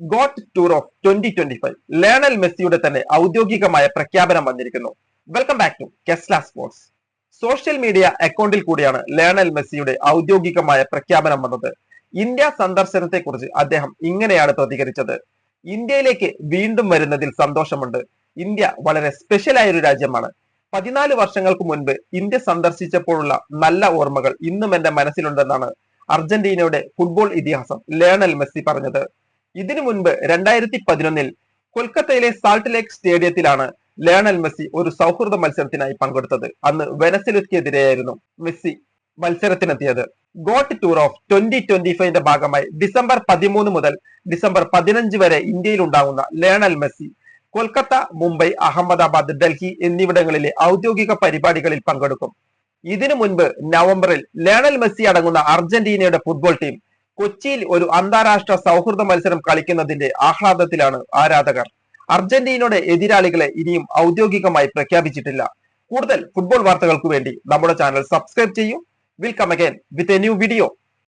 Goat tour of twenty twenty five Lionel മെസ്സിയുടെ തന്നെ ഔദ്യോഗികമായ പ്രഖ്യാപനം വന്നിരിക്കുന്നു. വെൽക്കം ബാക്ക് ടു കെസ്ല സ്പോർട്സ് സോഷ്യൽ മീഡിയ അക്കൗണ്ടിൽ കൂടിയാണ് ലേണൽ മെസ്സിയുടെ ഔദ്യോഗികമായ പ്രഖ്യാപനം വന്നത്. ഇന്ത്യ സന്ദർശനത്തെക്കുറിച്ച് അദ്ദേഹം ഇങ്ങനെയാണ് പ്രതികരിച്ചത്. ഇന്ത്യയിലേക്ക് വീണ്ടും വരുന്നതിൽ സന്തോഷമുണ്ട്. ഇന്ത്യ വളരെ സ്പെഷ്യലായ ഒരു രാജ്യമാണ്. പതിനാല് വർഷങ്ങൾക്ക് മുൻപ് ഇന്ത്യ സന്ദർശിച്ചപ്പോഴുള്ള നല്ല ഓർമ്മകൾ ഇന്നും എന്റെ മനസ്സിലുണ്ടെന്നാണ് അർജന്റീനയുടെ ഫുട്ബോൾ ഇതിഹാസം ലേണൽ മെസ്സി പറഞ്ഞത്. ഇതിനു മുൻപ് രണ്ടായിരത്തി പതിനൊന്നിൽ കൊൽക്കത്തയിലെ സാൾട്ട് ലേക്ക് സ്റ്റേഡിയത്തിലാണ് ലയണൽ മെസ്സി ഒരു സൗഹൃദ മത്സരത്തിനായി പങ്കെടുത്തത്. അന്ന് വെനസിലുക്കെതിരെയായിരുന്നു Messi മത്സരത്തിനെത്തിയത്. GOAT tour of twenty twenty ഫൈവിന്റെ ഭാഗമായി ഡിസംബർ പതിമൂന്ന് മുതൽ ഡിസംബർ പതിനഞ്ച് വരെ ഇന്ത്യയിൽ ഉണ്ടാകുന്ന ലയണൽ മെസ്സി കൊൽക്കത്ത മുംബൈ അഹമ്മദാബാദ് ഡൽഹി എന്നിവിടങ്ങളിലെ ഔദ്യോഗിക പരിപാടികളിൽ പങ്കെടുക്കും. ഇതിനു മുൻപ് നവംബറിൽ ലയണൽ മെസ്സി അടങ്ങുന്ന അർജന്റീനയുടെ ഫുട്ബോൾ ടീം കൊച്ചിയിൽ ഒരു അന്താരാഷ്ട്ര സൗഹൃദ മത്സരം കളിക്കുന്നതിന്റെ ആഹ്ലാദത്തിലാണ് ആരാധകർ. അർജന്റീനയുടെ എതിരാളികളെ ഇനിയും ഔദ്യോഗികമായി പ്രഖ്യാപിച്ചിട്ടില്ല. കൂടുതൽ ഫുട്ബോൾ വാർത്തകൾക്ക് വേണ്ടി നമ്മുടെ ചാനൽ സബ്സ്ക്രൈബ് ചെയ്യൂ. Welcome again with a new video